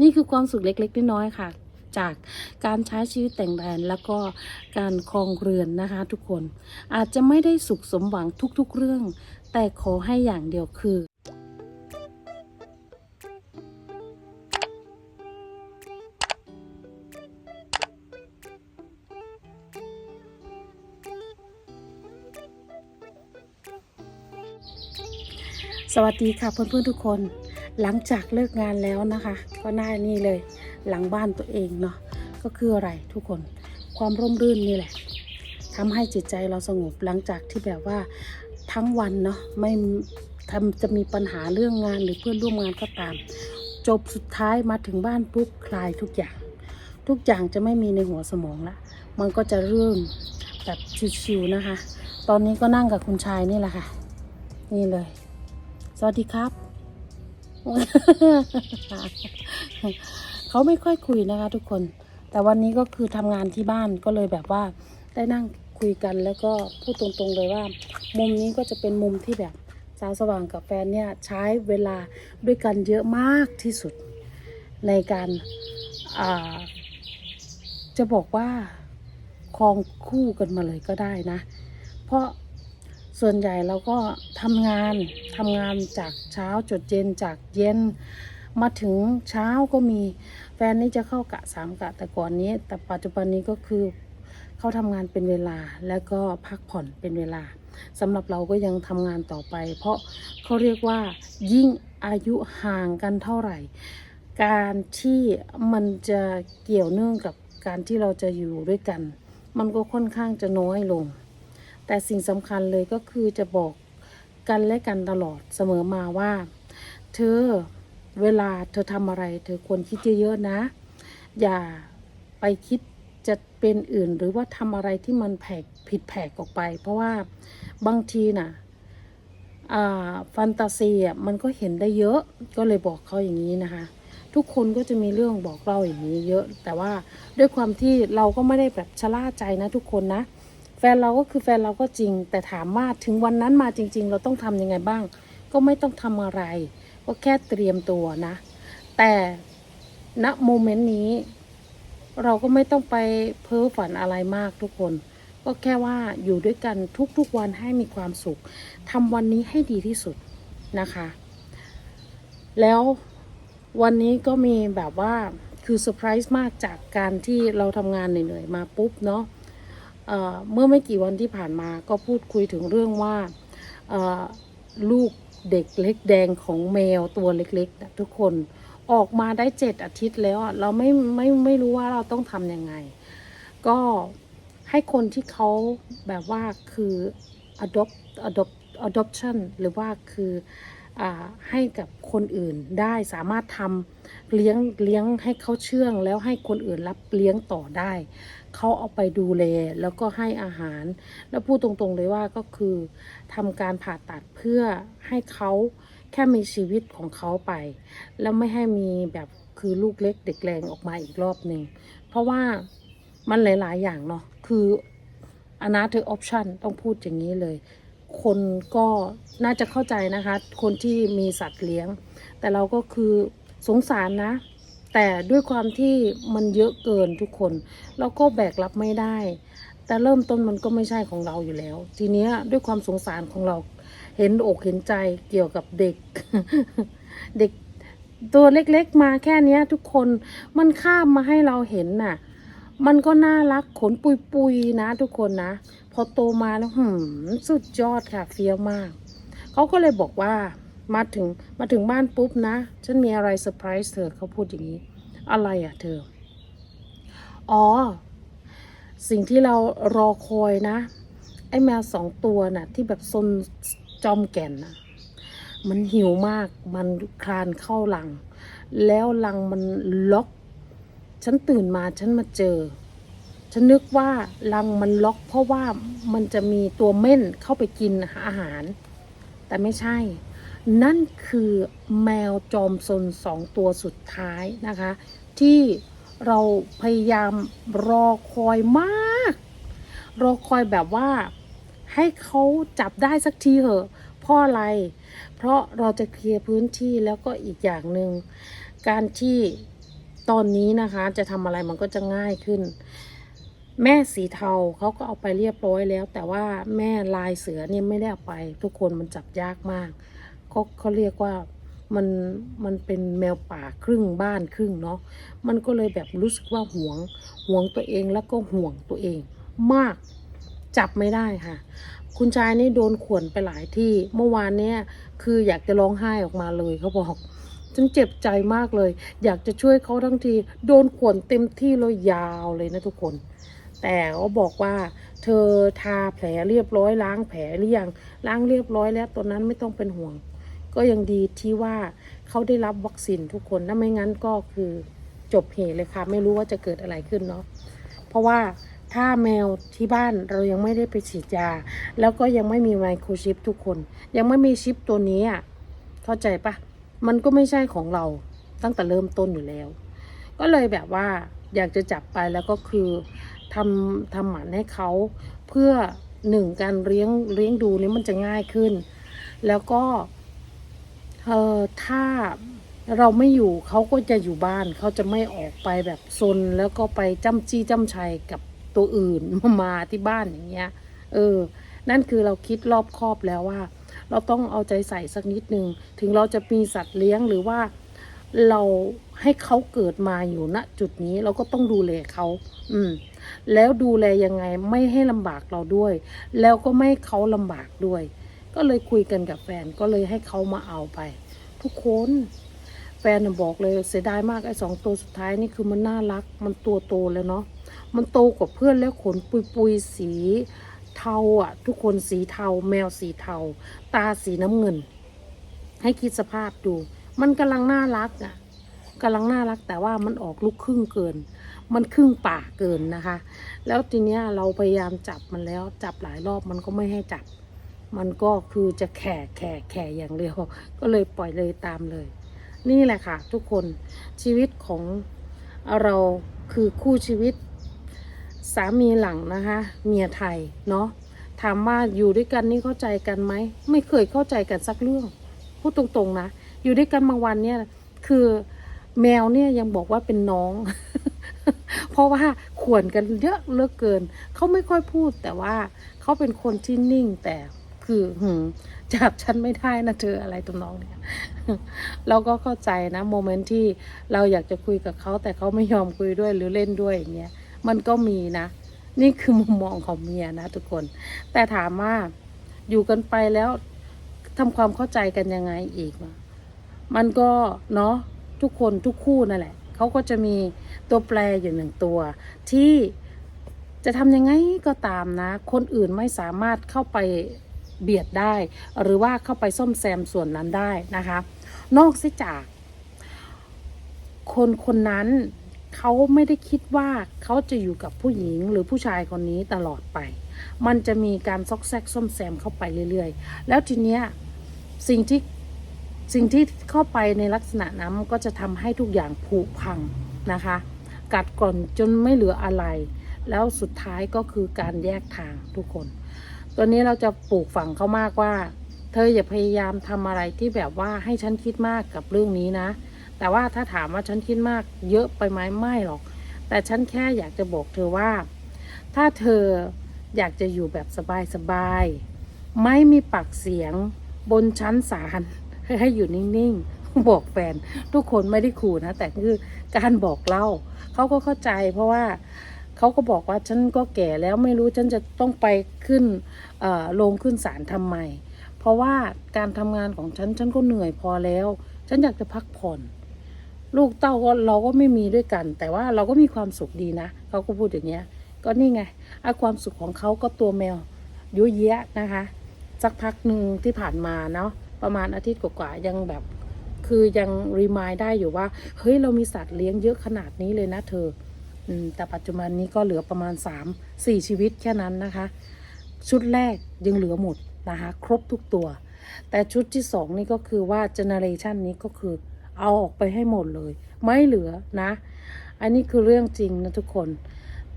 นี่คือความสุขเล็กๆน้อยๆค่ะ จากการใช้ชีวิตแต่งงานแล้วก็การครองเรือนนะคะ ทุกคนอาจจะไม่ได้สุขสมหวังทุกๆเรื่อง แต่ขอให้อย่างเดียวคือสวัสดีค่ะเพื่อนๆทุกคน หลังจากเลิกงานแล้วนะคะ ก็หน้านี่เลยหลังบ้านตัวเองเนาะก็คืออะไรทุกคนความร่มรื่นนี่แหละทำให้จิตใจเราสงบหลังจากที่แบบว่าทั้งวันเนาะไม่ทำจะมีปัญหาเรื่องงานหรือเพื่อนร่วมงานก็ตาม จบสุดท้ายมาถึงบ้านปุ๊บคลายทุกอย่าง ทุกอย่างจะไม่มีในหัวสมองละ มันก็จะเริ่มแบบชิวๆนะคะ ตอนนี้ก็นั่งกับคุณชายนี่แหละค่ะ นี่เลย สวัสดีครับ เขาไม่ค่อยคุยนะคะ ทุกคน แต่วันนี้ก็คือทำงานที่บ้านก็เลยแบบว่า ได้นั่งคุยกันแล้วก็พูดตรงๆเลยว่า มุมนี้ก็จะเป็นมุมที่แบบสาวสว่างกับแฟนเนี่ยใช้เวลาด้วยกันเยอะมากที่สุด ในการจะบอกว่าครองคู่กันมาเลยก็ได้นะ เพราะ ส่วนใหญ่เราก็ทำงานทำงานจากเช้าจดเย็นจากเย็นมาถึงเช้าก็มีแฟนนี่จะเข้ากะสามกะแต่ก่อนนี้ แต่ปัจจุบันนี้ก็คือเขาทำงานเป็นเวลาแล้วก็พักผ่อนเป็นเวลาสำหรับเราก็ยังทำงานต่อไป เพราะเขาเรียกว่ายิ่งอายุห่างกันเท่าไหร่ การที่มันจะเกี่ยวเนื่องกับการที่เราจะอยู่ด้วยกัน มันก็ค่อนข้างจะน้อยลง แต่สิ่งสำคัญเลยก็คือจะบอกกันและกันตลอดเสมอมาว่า เธอเวลาเธอทำอะไร เธอควรคิดเยอะๆนะ อย่าไปคิดจะเป็นอื่นหรือว่าทำอะไรที่มันแผกผิดแผกออกไป เพราะว่าบางทีน่ะอ่าฟันตาซีอะมันก็เห็นได้เยอะก็เลยบอกเขาอย่างนี้นะคะ ทุกคนก็จะมีเรื่องบอกเล่าอย่างนี้เยอะ แต่ว่าด้วยความที่เราก็ไม่ได้แบบชะล่าใจนะทุกคนนะ แฟนเราก็คือแฟนเราก็จริง แต่ถามว่าถึงวันนั้นมาจริง ๆ เราต้องทำยังไงบ้าง ก็ไม่ต้องทำอะไร ก็แค่เตรียมตัวนะ แต่ณโมเมนต์นี้ เราก็ไม่ต้องไปเพ้อฝันอะไรมากทุกคน ก็แค่ว่าอยู่ด้วยกันทุกๆวันให้มีความสุขทำวันนี้ให้ดีที่สุดนะคะ แล้ววันนี้ก็มีแบบว่าคือเซอร์ไพรส์มากจากการที่เราทำงานเหนื่อยๆมาปุ๊บเนาะ เมื่อไม่กี่วันที่ผ่านมาก็พูดคุยถึงเรื่องว่าลูกเด็กเล็กแดงของแมวตัวเล็กๆนะทุกคนออกมาได้เจ็ดอาทิตย์แล้วเราไม่ไม่ไม่รู้ว่าเราต้องทำยังไง ก็ให้คนที่เขาแบบว่าคือ adopt adopt adoption หรือว่าคืออให้กับคนอื่นได้สามารถทำเลี้ยงเลี้ยงให้เขาเชื่องแล้วให้คนอื่นรับเลี้ยงต่อได้ เขาเอาไปดูแลแล้วก็ให้อาหาร แล้วพูดตรงๆเลยว่าก็คือทำการผ่าตัดเพื่อให้เขาแค่มีชีวิตของเขาไป แล้วไม่ให้มีแบบคือลูกเล็กเด็กแรงออกมาอีกรอบหนึ่งเพราะว่ามันหลาย ๆ อย่างเนาะคืออนาเธอออปชันต้องพูดอย่างนี้เลย คนก็น่าจะเข้าใจนะคะ คนที่มีสัตว์เลี้ยง แต่เราก็คือสงสารนะ แต่ด้วยความที่มันเยอะเกินทุกคนเราก็แบกรับไม่ได้ แต่เริ่มต้นมันก็ไม่ใช่ของเราอยู่แล้ว ทีเนี้ยด้วยความสงสารของเราเห็นอกเห็นใจเกี่ยวกับเด็ก เด็กตัวเล็กๆมาแค่นี้ทุกคนมันข้ามมาให้เราเห็นน่ะ มันก็น่ารักขนปุยๆนะทุกคนนะ พอโตมาแล้วหืมสุดยอดค่ะเฟี้ยวมาก เขาก็เลยบอกว่า มาถึงมาถึงบ้านปุ๊บนะ ฉันมีอะไรเซอร์ไพรส์เธอเขาพูดอย่างนี้ อะไรอะเธอ อ๋อ สิ่งที่เรารอคอยนะ ไอ้แมวสองตัวน่ะ ที่แบบซนจอมแก่นนะมันหิวมาก มันคลานเข้าหลัง แล้วหลังมันล็อก ฉันตื่นมาฉันมาเจอ ฉันนึกว่ารังมันล็อกเพราะว่ามันจะมีตัวเม่นเข้าไปกินอาหาร แต่ไม่ใช่ นั่นคือแมวจอมซนสองตัวสุดท้ายนะคะ ที่เราพยายามรอคอยมาก รอคอยแบบว่าให้เขาจับได้สักทีเหอะเพราะอะไร เพราะเราจะเคลียร์พื้นที่แล้วก็อีกอย่างหนึ่งการที่ตอนนี้นะคะจะทำอะไรมันก็จะง่ายขึ้น แม่สีเทาเขาก็เอาไปเรียบร้อยแล้ว แต่ว่าแม่ลายเสือเนี่ยไม่ได้เอาไป ทุกคนมันจับยากมาก เขาเขาเรียกว่ามันมันเป็นแมวป่าครึ่งบ้านครึ่งเนาะมันก็เลยแบบรู้สึกว่าห่วงห่วงตัวเองแล้วก็ห่วงตัวเอง มากจับไม่ได้ค่ะ คุณชายนี่โดนข่วนไปหลายที่เมื่อวานเนี่ยคืออยากจะร้องไห้ออกมาเลยเขาบอกฉันเจ็บใจมากเลย อยากจะช่วยเขาทั้งที โดนข่วนเต็มที่เลยยาวเลยนะทุกคน แต่เขาบอกว่า เธอทาแผลเรียบร้อยล้างแผลหรือยังล้างเรียบร้อยแล้วตอนนั้นไม่ต้องเป็นห่วง ก็ยังดีที่ว่าเขาได้รับวัคซีนทุกคนถ้าไม่งั้นก็คือจบเหตุเลยค่ะ ไม่รู้ว่าจะเกิดอะไรขึ้นเนาะเพราะว่าถ้าแมวที่บ้านเรายังไม่ได้ไปฉีดยา แล้วก็ยังไม่มีไมโครชิปทุกคน ยังไม่มีชิปตัวนี้อะเข้าใจปะมันก็ไม่ใช่ของเราตั้งแต่เริ่มต้นอยู่แล้ว ก็เลยแบบว่าอยากจะจับไปแล้วก็คือทำทำหมันให้เขาเพื่อหนึ่งการเลี้ยงเลี้ยงดูนี้มันจะง่ายขึ้น แล้วก็ เออถ้าเราไม่อยู่เขาก็จะอยู่บ้านเขาจะไม่ออกไปแบบซนแล้วก็ไปจ้ำจี้จ้ำชัยกับตัวอื่นมามาที่บ้านอย่างเงี้ย เออ นั่นคือเราคิดรอบคอบแล้วว่า เราต้องเอาใจใส่สักนิดนึง ถึงเราจะมีสัตว์เลี้ยงหรือว่าเราให้เขาเกิดมาอยู่ณจุดนี้เราก็ต้องดูแลเขา อืม แล้วดูแลยังไงไม่ให้ลำบากเราด้วย แล้วก็ไม่เขาลำบากด้วย ก็เลยคุยกันกับแฟนก็เลยให้เขามาเอาไป ทุกคนแฟนบอกเลยเสียดายมากไอ้สองตัวสุดท้ายนี่คือมันน่ารัก มันตัวโตแล้วเนาะมันโตกว่าเพื่อนแล้วขนปุยปุยๆสีเทาอะ ทุกคนสีเทา แมวสีเทา ตาสีน้ำเงิน ให้คิดสภาพดู มันกำลังน่ารักอะกำลังน่ารักแต่ว่ามันออกลูกครึ่งเกิน มันครึ่งป่าเกินนะคะ แล้วทีเนี้ยเราพยายามจับมันแล้วจับหลายรอบมันก็ไม่ให้จับ มันก็คือจะแข่แข่แข่อย่างเดียว ก็เลยปล่อยเลยตามเลย นี่แหละค่ะ ทุกคนชีวิตของเราคือคู่ชีวิตสามีหลังนะคะ เมียไทยเนาะถามว่าอยู่ด้วยกันนี่เข้าใจกันไหมไม่เคยเข้าใจกันสักเรื่อง พูดตรงๆนะ อยู่ด้วยกันบางวันเนี่ยคือแมวเนี่ยยังบอกว่าเป็นน้อง เพราะว่าขวนกันเยอะเลือเกิน เขาไม่ค่อยพูดแต่ว่าเขาเป็นคนที่นิ่งแต่ คือหืจับฉันไม่ได้นะเธออะไรตรงน้องเนี่ย เราก็เข้าใจนะโมเมนต์ที่เราอยากจะคุยกับเขาแต่เขาไม่ยอมคุยด้วยหรือเล่นด้วยอย่างเงี้ยมันก็มีนะ นี่คือมุมมองของเมียนะทุกคน แต่ถามว่าอยู่กันไปแล้วทำความเข้าใจกันยังไงอีกมันก็เนาะทุกคนทุกคู่นั่นแหละเขาก็จะมีตัวแปรอยู่หนึ่งตัว ที่จะทำยังไงก็ตามนะ คนอื่นไม่สามารถเข้าไป เบียดได้ หรือว่าเข้าไปซ่อมแซมส่วนนั้นได้นะคะ นอกเสียจาก คนคนนั้นเขาไม่ได้คิดว่าเขาจะอยู่กับผู้หญิงหรือผู้ชายคนนี้ตลอดไป มันจะมีการซอกแซกซ่อมแซมเข้าไปเรื่อยๆ แล้วทีเนี้ยสิ่งที่สิ่งที่เข้าไปในลักษณะนั้นก็จะทำให้ทุกอย่างผุพังนะคะ กัดกร่อนจนไม่เหลืออะไร แล้วสุดท้ายก็คือการแยกทางทุกคน ตัวนี้เราจะปลูกฝังเขามากว่า เธออย่าพยายามทำอะไรที่แบบว่าให้ฉันคิดมากกับเรื่องนี้นะ แต่ว่าถ้าถามว่าฉันคิดมากเยอะไปไหมไม่หรอก แต่ฉันแค่อยากจะบอกเธอว่า ถ้าเธออยากจะอยู่แบบสบายๆไม่มีปากเสียงบนชั้นศาลให้อยู่นิ่งๆ บอกแฟน ทุกคนไม่ได้ขู่นะ แต่คือการบอกเล่าเขาก็เข้าใจเพราะว่า เขาก็บอกว่าฉันก็แก่แล้วไม่รู้ฉันจะต้องไปขึ้นลงขึ้นศาลทำไม เพราะว่าการทำงานของฉันฉันก็เหนื่อยพอแล้ว ฉันอยากจะพักผ่อน ลูกเต้าก็เราก็ไม่มีด้วยกัน แต่ว่าเราก็มีความสุขดีนะเขาก็พูดอย่างเงี้ย ก็นี่ไงไอ้ความสุขของเขาก็ตัวแมวยุ่ยแยะนะคะ สักพักหนึ่งที่ผ่านมาเนาะประมาณอาทิตย์กว่าๆยังแบบคือยังรีมายได้อยู่ว่า เฮ้ย เรามีสัตว์เลี้ยงเยอะขนาดนี้เลยนะเธอ แต่ปัจจุบันนี้ก็เหลือประมาณ 3 4 ชีวิตแค่นั้นนะคะ ชุดแรกยังเหลือหมดนะคะ ครบทุกตัว แต่ชุดที่สองนี่ก็คือว่าเจเนเรชันนี้ก็คือเอาออกไปให้หมดเลย ไม่เหลือนะ อันนี้คือเรื่องจริงนะทุกคน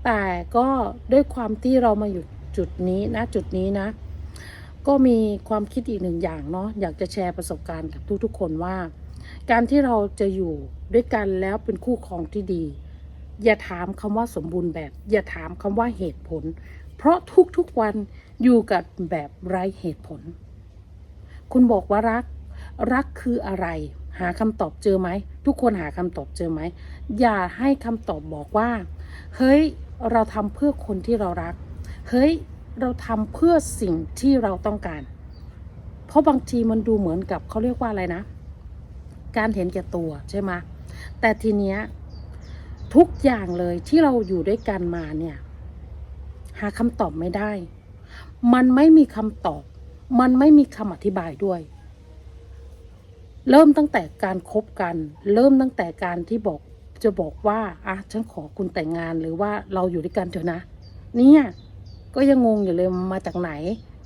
แต่ก็ด้วยความที่เรามาอยู่จุดนี้นะจุดนี้นะ ก็มีความคิดอีกหนึ่งอย่างเนาะอยากจะแชร์ประสบการณ์กับทุกๆคนว่า การที่เราจะอยู่ด้วยกันแล้วเป็นคู่ครองที่ดี อย่าถามคำว่าสมบูรณ์แบบ อย่าถามคำว่าเหตุผล เพราะทุกๆวันอยู่กับแบบไร้เหตุผล คุณบอกว่ารัก รักคืออะไร หาคำตอบเจอไหม ทุกคนหาคำตอบเจอไหม อย่าให้คำตอบบอกว่า เฮ้ย เราทำเพื่อคนที่เรารัก เฮ้ย เราทำเพื่อสิ่งที่เราต้องการ เพราะบางทีมันดูเหมือนกับเขาเรียกว่าอะไรนะ การเห็นแก่ตัวใช่ไหมแต่ทีเนี้ย ทุกอย่างเลยที่เราอยู่ด้วยกันมาเนี่ย หาคำตอบไม่ได้ มันไม่มีคำตอบ มันไม่มีคำอธิบายด้วย เริ่มตั้งแต่การคบกัน เริ่มตั้งแต่การที่บอกจะบอกว่าอะฉันขอคุณแต่งงานหรือว่าเราอยู่ด้วยกันเถอะนะ เนี่ยก็ยังงงอยู่เลยมาจากไหน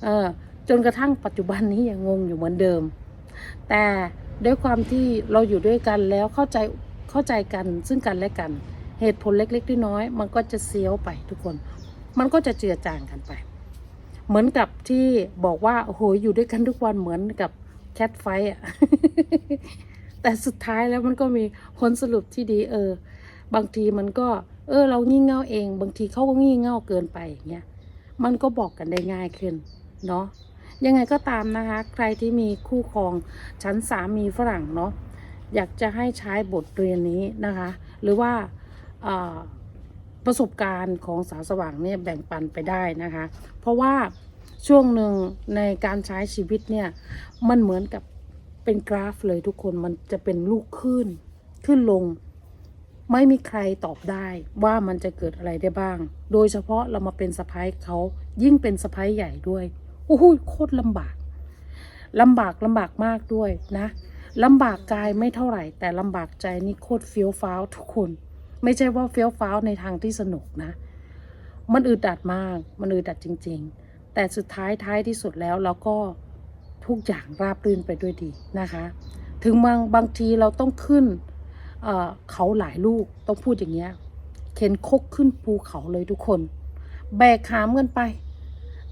เออ จนกระทั่งปัจจุบันนี้ยังงงอยู่เหมือนเดิม แต่ด้วยความที่เราอยู่ด้วยกันแล้วเข้าใจเข้าใจกันซึ่งกันและกัน เหตุผลเล็กๆน้อยๆมันก็จะเซียวไปทุกคน มันก็จะเจือจางกันไป เหมือนกับที่บอกว่าโอ้โหอยู่ด้วยกันทุกวันเหมือนกับแคทไฟอะแต่สุดท้ายแล้วมันก็มีผลสรุปที่ดี เออ บางทีมันก็ เออ เรางี่เง่าเอง บางทีเขาก็งี่เง่าเกินไปอย่างเงี้ยมันก็บอกกันได้ง่ายขึ้น เนาะยังไงก็ตามนะคะ ใครที่มีคู่ครองชั้นสามีฝรั่งเนาะอยากจะให้ใช้บทเรียนนี้นะคะ หรือว่า ประสบการณ์ของสาวสว่างเนี่ยแบ่งปันไปได้นะคะ เพราะว่าช่วงหนึ่งในการใช้ชีวิตเนี่ยมันเหมือนกับเป็นกราฟเลยทุกคนมันจะเป็นลูกขึ้นขึ้นลง ไม่มีใครตอบได้ว่ามันจะเกิดอะไรได้บ้าง โดยเฉพาะเรามาเป็นสะพ้ายเขายิ่งเป็นสะพ้ายใหญ่ด้วยโอ้โหโคตรลำบากลำบากลำบากมากด้วยนะลำบากกายไม่เท่าไหร่ แต่ลำบากใจนี่โคตรเฟี้ยวฟ้าวทุกคน ไม่ใช่ว่าเฟี้ยวฟ้าวในทางที่สนุกนะ มันอึดอัดมาก มันอึดอัดจริง ๆ แต่สุดท้ายท้ายที่สุดแล้วเราก็ทุกอย่างราบรื่นไปด้วยดีนะคะ ถึงบางบางทีเราต้องขึ้นเเขาหลายลูกต้องพูดอย่างเงี้ย เข็นคกขึ้นภูเขาเลยทุกคน แบกหามกันไป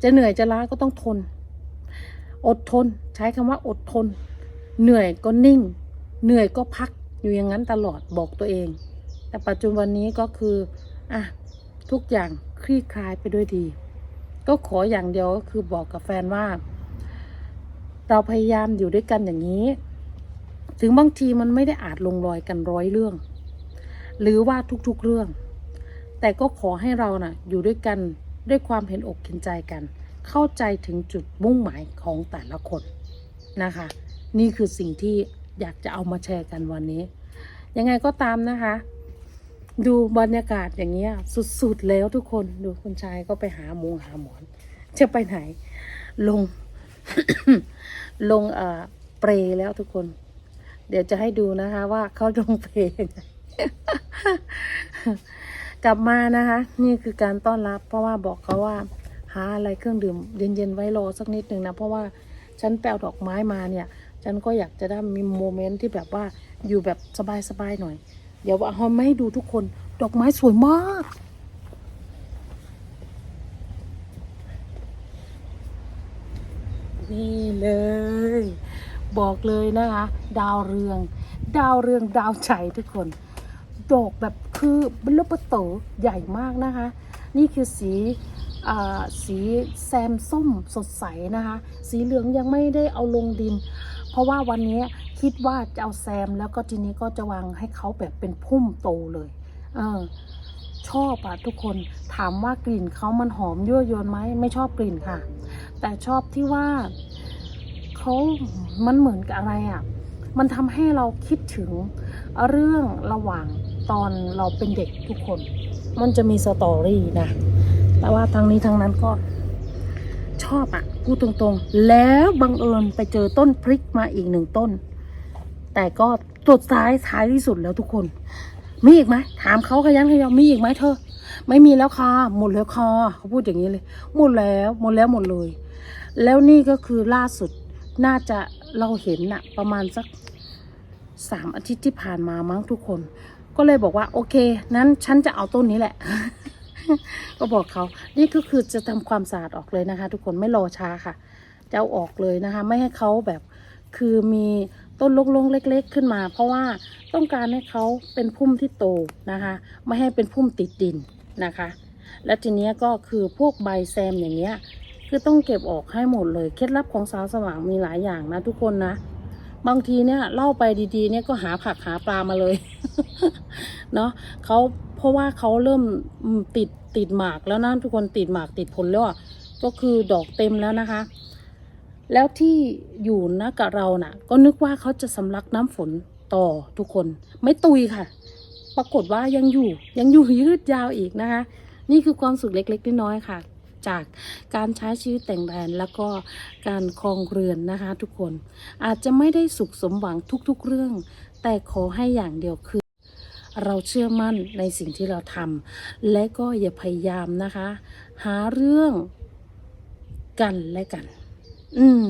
จะเหนื่อยจะล้าก็ต้องทน อดทน ใช้คำว่าอดทน เหนื่อยก็นิ่ง เหนื่อยก็พักอยู่อย่างนั้นตลอดบอกตัวเอง แต่ปัจจุบันนี้ก็คืออะทุกอย่างคลี่คลายไปด้วยดี ก็ขออย่างเดียวก็คือบอกกับแฟนว่า เราพยายามอยู่ด้วยกันอย่างนี้ ถึงบางทีมันไม่ได้อาจลงรอยกันร้อยเรื่อง หรือว่าทุกๆเรื่อง แต่ก็ขอให้เรานะ่ะ อยู่ด้วยกันด้วยความเห็นอกเห็นใจกัน เข้าใจถึงจุดมุ่งหมายของแต่ละคนนะคะ นี่คือสิ่งที่อยากจะเอามาแชร์กันวันนี้ ยังไงก็ตามนะคะ ดูบรรยากาศอย่างเงี้ย สุดๆแล้วทุกคนดูคุณชายก็ไปหาหมูหาหมอน จะไปไหน ลง ลงเอ่อเปรแล้วทุกคน เดี๋ยวจะให้ดูนะคะ ว่าเขาลงเปรยังไงกลับมานะคะ นี่คือการต้อนรับ เพราะว่าบอกเขาว่า หาอะไรเครื่องดื่ม เย็นๆไว้รอสักนิดหนึ่งนะ เพราะว่าฉันแปลดอกไม้มาเนี่ย ฉันก็อยากจะได้มีโมเมนต์ที่แบบว่าอยู่แบบสบายๆหน่อย เดี๋ยวเอามาให้ดูทุกคน ดอกไม้สวยมาก นี่เลย บอกเลยนะคะ ดาวเรือง ดาวเรืองดาวใจทุกคน ดอกแบบคือบลอเบอร์โตใหญ่มากนะคะ นี่คือสีอสีแซมส้มสดใสนะคะ สีเหลืองยังไม่ได้เอาลงดิน เพราะว่าวันนี้ คิดว่าจะเอาแซมแล้วก็ทีนี้ก็จะวางให้เขาแบบเป็นพุ่มโตเลย เออ ชอบอะทุกคนถามว่ากลิ่นเขามันหอมยั่วยวนไหมไม่ชอบกลิ่นค่ะ แต่ชอบที่ว่าเขามันเหมือนกับอะไรอะมันทำให้เราคิดถึงเรื่องระหว่างตอนเราเป็นเด็กทุกคน มันจะมีสตอรี่นะ แต่ว่าทางนี้ทางนั้นก็ชอบอะพูดตรงๆ แล้วบังเอิญไปเจอต้นพริกมาอีกหนึ่งต้น แต่ก็ตัวท้ายท้ายที่สุดแล้วทุกคน มีอีกไหมถามเขาขยันขยอมีอีกไหมเธอ ไม่มีแล้วค่ะหมดแล้วค่ะเขาพูดอย่างนี้เลย หมดแล้วหมดแล้วหมดเลย แล้วนี่ก็คือล่าสุดน่าจะเราเห็นนะประมาณสักสามอาทิตย์ที่ผ่านมามั้งทุกคน ก็เลยบอกว่าโอเค นั้นฉันจะเอาต้นนี้แหละ ก็บอกเขา นี่ก็คือจะทำความสะอาดออกเลยนะคะ ทุกคนไม่รอช้าค่ะ จะเอาออกเลยนะคะ ไม่ให้เขาแบบคือมี ต้นลงๆเล็ก ๆ ขึ้นมา เพราะว่าต้องการให้เขาเป็นพุ่มที่โตนะคะ ไม่ให้เป็นพุ่มติดดินนะคะ และทีนี้ก็คือพวกใบแซมอย่างเงี้ยคือต้องเก็บออกให้หมดเลยเคล็ดลับของสาวสว่างมีหลายอย่างนะทุกคนนะ บางทีเนี่ยเล่าไปดีๆเนี่ยก็หาผักหาปลามาเลยเนาะเขาเพราะว่าเขาเริ่มติดติดหมากแล้วนะทุกคนติดหมากติดผลแล้วก็คือดอกเต็มแล้วนะคะ แล้วที่อยู่นะกับเราน่ะ ก็นึกว่าเขาจะสำลักน้ำฝนต่อทุกคน ไม่ตุยค่ะ ปรากฏว่ายังอยู่ยังอยู่ยืดยาวอีกนะคะ นี่คือความสุขเล็กๆน้อยๆค่ะ จากการใช้ชีวิตแต่งแดนแล้วก็การครองเรือนนะคะทุกคนอาจจะไม่ได้สุขสมหวังทุกๆเรื่อง แต่ขอให้อย่างเดียวคือ เราเชื่อมั่นในสิ่งที่เราทำและก็อย่าพยายามนะคะ หาเรื่องกันและกัน อืม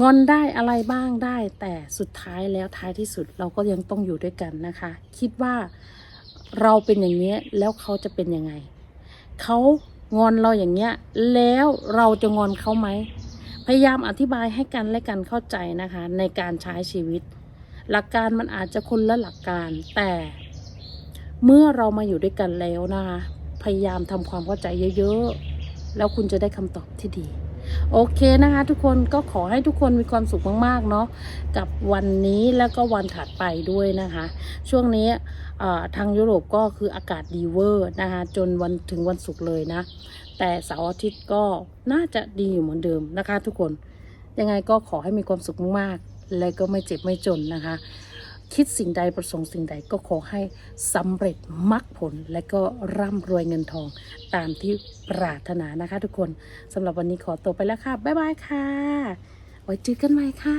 งอนได้อะไรบ้างได้ แต่สุดท้ายแล้วท้ายที่สุดเราก็ยังต้องอยู่ด้วยกันนะคะ คิดว่าเราเป็นอย่างนี้แล้วเขาจะเป็นยังไงเขางอนเราอย่างเงี้ย แล้วเราจะงอนเขาไหม พยายามอธิบายให้กันและกันเข้าใจนะคะ ในการใช้ชีวิต หลักการมันอาจจะคนละหลักการแต่เมื่อเรามาอยู่ด้วยกันแล้วนะคะ พยายามทำความเข้าใจเยอะๆ แล้วคุณจะได้คำตอบที่ดี โอเคนะคะ ทุกคนก็ขอให้ทุกคนมีความสุขมากๆเนาะกับวันนี้แล้วก็วันถัดไปด้วยนะคะ ช่วงนี้ทางยุโรปก็คืออากาศดีเวอร์นะคะจนวันถึงวันศุกร์เลยนะ แต่เสาร์อาทิตย์ก็น่าจะดีอยู่เหมือนเดิมนะคะ ทุกคนยังไงก็ขอให้มีความสุขมากๆและก็ไม่เจ็บไม่จนนะคะ คิดสิ่งใดประสงค์สิ่งใดก็ขอให้สำเร็จมรรคผล และก็ร่ำรวยเงินทองตามที่ปรารถนานะคะทุกคนสำหรับวันนี้ขอตัวไปแล้วค่ะ บ๊ายบายค่ะ ไว้เจอกันใหม่ค่ะ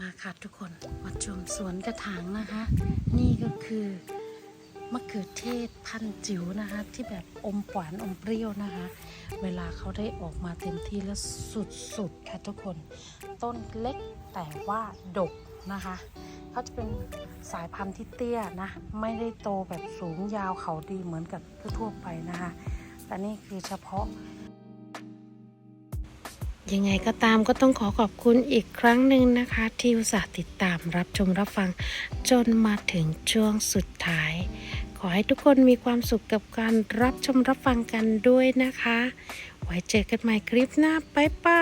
มาค่ะทุกคนมาชมสวนกระถางนะคะ นี่ก็คือมะเขือเทศพันจิ๋วนะคะ ที่แบบอมหวานอมเปรี้ยวนะคะ เวลาเขาได้ออกมาเต็มที่แล้วสุดๆค่ะทุกคน ต้นเล็กแต่ว่าดก นะคะเขาจะเป็นสายพันธุ์ที่เตี้ยนะ ไม่ได้โตแบบสูงยาวเขาดีเหมือนกับทั่วไปนะคะ แต่นี่คือเฉพาะ ยังไงก็ตามก็ต้องขอขอบคุณอีกครั้งหนึ่งนะคะ ที่อุตส่าห์ติดตามรับชมรับฟังจนมาถึงช่วงสุดท้าย ขอให้ทุกคนมีความสุขกับการรับชมรับฟังกันด้วยนะคะ ไว้เจอกันใหม่คลิปหน้า บ๊ายบาย